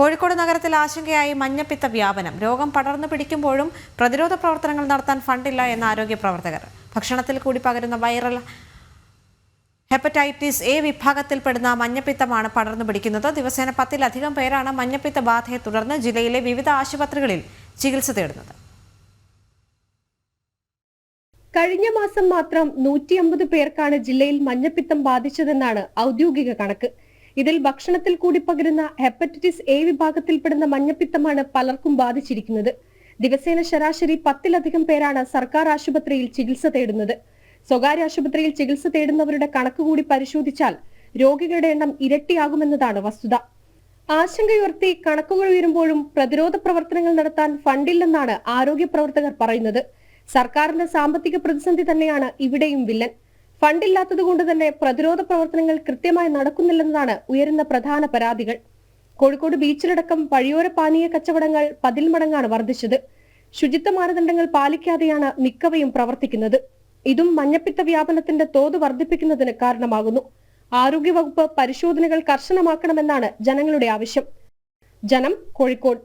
കോഴിക്കോട് നഗരത്തിൽ ആശങ്കയായി മഞ്ഞപ്പിത്ത വ്യാപനം. രോഗം പടർന്നു പിടിക്കുമ്പോഴും പ്രതിരോധ പ്രവർത്തനങ്ങൾ നടത്താൻ ഫണ്ടില്ല എന്ന ആരോഗ്യ പ്രവർത്തകർ. ഭക്ഷണത്തിൽ കൂടി പകരുന്ന വൈറൽ ഹെപ്പറ്റൈറ്റിസ് എ വിഭാഗത്തിൽപ്പെടുന്ന മഞ്ഞപ്പിത്തമാണ് പടർന്നു പിടിക്കുന്നത്. ദിവസേന പത്തിലധികം പേരാണ് മഞ്ഞപ്പിത്ത ബാധയെ തുടർന്ന് ജില്ലയിലെ വിവിധ ആശുപത്രികളിൽ ചികിത്സ തേടുന്നത്. കഴിഞ്ഞ മാസം മാത്രം നൂറ്റി അമ്പത് പേർക്കാണ് ജില്ലയിൽ മഞ്ഞപ്പിത്തം ബാധിച്ചതെന്നാണ് ഔദ്യോഗിക കണക്ക്. ഇതിൽ ഭക്ഷണത്തിൽ കൂടി പകരുന്ന ഹെപ്പറ്റൈറ്റിസ് എ വിഭാഗത്തിൽപ്പെടുന്ന മഞ്ഞപ്പിത്തമാണ് പലർക്കും ബാധിച്ചിരിക്കുന്നത്. ദിവസേന ശരാശരി പത്തിലധികം പേരാണ് സർക്കാർ ആശുപത്രിയിൽ ചികിത്സ തേടുന്നത്. സ്വകാര്യ ആശുപത്രിയിൽ ചികിത്സ തേടുന്നവരുടെ കണക്ക് കൂടി പരിശോധിച്ചാൽ രോഗികളുടെ എണ്ണം ഇരട്ടിയാകുമെന്നതാണ് വസ്തുത. ആശങ്കയുയർത്തി കണക്കുകൾ ഉയരുമ്പോഴും പ്രതിരോധ പ്രവർത്തനങ്ങൾ നടത്താൻ ഫണ്ടില്ലെന്നാണ് ആരോഗ്യ പ്രവർത്തകർ പറയുന്നത്. സർക്കാരിന്റെ സാമ്പത്തിക പ്രതിസന്ധി തന്നെയാണ് ഇവിടെയും വില്ലൻ. ഫണ്ടില്ലാത്തതുകൊണ്ട് തന്നെ പ്രതിരോധ പ്രവർത്തനങ്ങൾ കൃത്യമായി നടക്കുന്നില്ലെന്നതാണ് ഉയരുന്ന പ്രധാന പരാതികൾ. കോഴിക്കോട് ബീച്ചിലടക്കം വഴിയോര പാനീയ കച്ചവടങ്ങൾ പതിൽ മടങ്ങാണ് വർദ്ധിച്ചത്. ശുചിത്വ മാനദണ്ഡങ്ങൾ പാലിക്കാതെയാണ് മിക്കവയും പ്രവർത്തിക്കുന്നത്. ഇതും മഞ്ഞപ്പിത്ത വ്യാപനത്തിന്റെ തോത് വർദ്ധിപ്പിക്കുന്നതിന് കാരണമാകുന്നു. ആരോഗ്യവകുപ്പ് പരിശോധനകൾ കർശനമാക്കണമെന്നാണ് ജനങ്ങളുടെ ആവശ്യം. ജനം കോഴിക്കോട്.